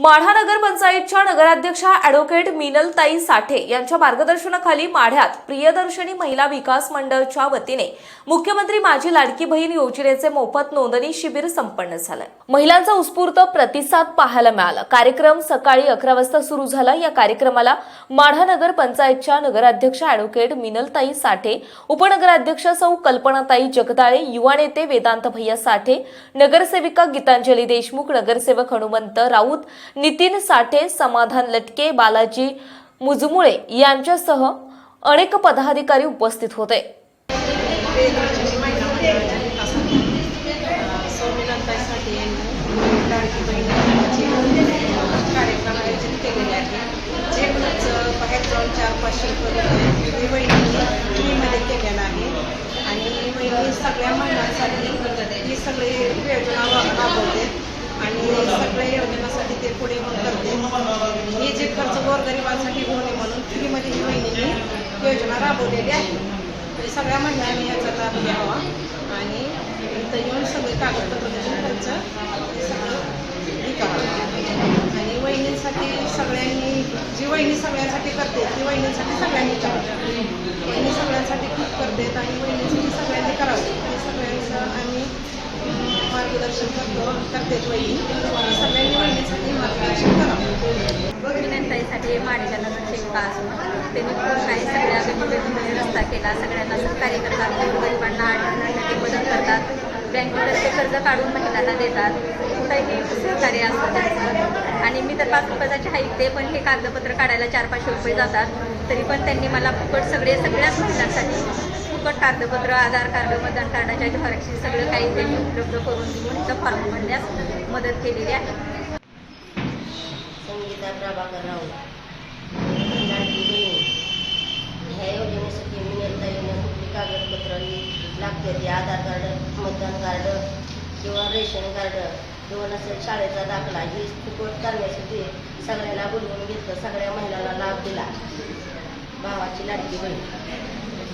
माढा नगरपंचायतच्या नगराध्यक्षा ॲडव्होकेट मिनलताई साठे यांच्या मार्गदर्शनाखाली माढ्यात प्रियदर्शनी महिला विकास मंडळच्या वतीने मुख्यमंत्री माझी लाडकी बहीण योजनेचे मोफत नोंदणी शिबिर संपन्न झालं. महिलांचा उत्स्फूर्त प्रतिसाद पाहायला मिळाला. कार्यक्रम सकाळी अकरा वाजता सुरू झाला. या कार्यक्रमाला माढा नगर पंचायतच्या नगराध्यक्ष ॲडव्होकेट मिनलताई साठे उपनगराध्यक्ष सौ कल्पनाताई जगदाळे युवा नेते वेदांत भैया साठे नगरसेविका गीतांजली देशमुख नगरसेवक हनुमंत राऊत नितीन साठे समाधान लटके बालाजी मुजमुळे यांच्यासह अनेक पदाधिकारी उपस्थित होते. वेदवर्षाची महिला मंडळाच्या विकासासाठी सौमिलताईसाठी यांनी लाडकी बहीण योजनेचे कार्यक्रम आयोजित केलेले आहे जे खर्च बाहेर जाऊन चार पाचशे रुपये होते ते वहिनी फ्रीमध्ये केलेलं आहे आणि वहिनी सगळ्या महिलांसाठी ही सगळी योजना वा- राबवते आणि सगळ्या योजनासाठी ते पुढे होऊन करते हे जे खर्च गोरगरिबांसाठी होऊ नये म्हणून फ्रीमध्ये ही वहिनींनी योजना राबवलेली आहे. तरी सगळ्या महिलांनी याचा लाभ घ्यावा. आणि इथं येऊन सगळे कागदपत्र देऊन त्यांचं हे सगळं हे करावं. आणि वहिनींसाठी सगळ्यांनी जी वहिनी सगळ्यांसाठी करते ती वहिनींसाठी सगळ्यांनी करावं. वहिनी सगळ्यांसाठी खूप करते आणि वहिनींसाठी सगळ्यांनी करावं. हे सगळ्यांचं आम्ही मार्गदर्शन करतो करते वहिनी. सगळ्यांनी वहिनीसाठी मार्गदर्शन करावं. विनंताईसाठी माडीला नगरसेविका पास त्यांनी खूप काही सगळ्या वेगवेगळ्या रस्ता केला. सगळ्यांना सहकार्य करतात गरिबांना आढळण्यासाठी मदत करतात. बँकेतर्फे कर्ज काढून महिलांना देतात. कुठंही सहकार्य असतं त्यांचं. आणि मी तर पाच रुपयाची ऐकते पण हे कागदपत्र काढायला चार पाचशे रुपये जातात. तरी पण त्यांनी मला फुकट सगळे सगळ्याच महिलांसाठी फुकट कागदपत्र आधार कार्ड मतदान कार्डाच्या झेरॉक्सची सगळं काही त्यांनी उपलब्ध करून देऊन इथं फॉर्म भरण्यास मदत केलेली आहे. संगीता प्रभाकर राऊत कुठली कागदपत्र लागते ते आधार कार्ड मतदान कार्ड किंवा रेशन कार्ड किंवा नसेल शाळेचा दाखला ही फुकट करण्यासाठी सगळ्यांना बोलवून घेतलं सगळ्या महिलांना लाभ दिला भावाची लाडकी बहीण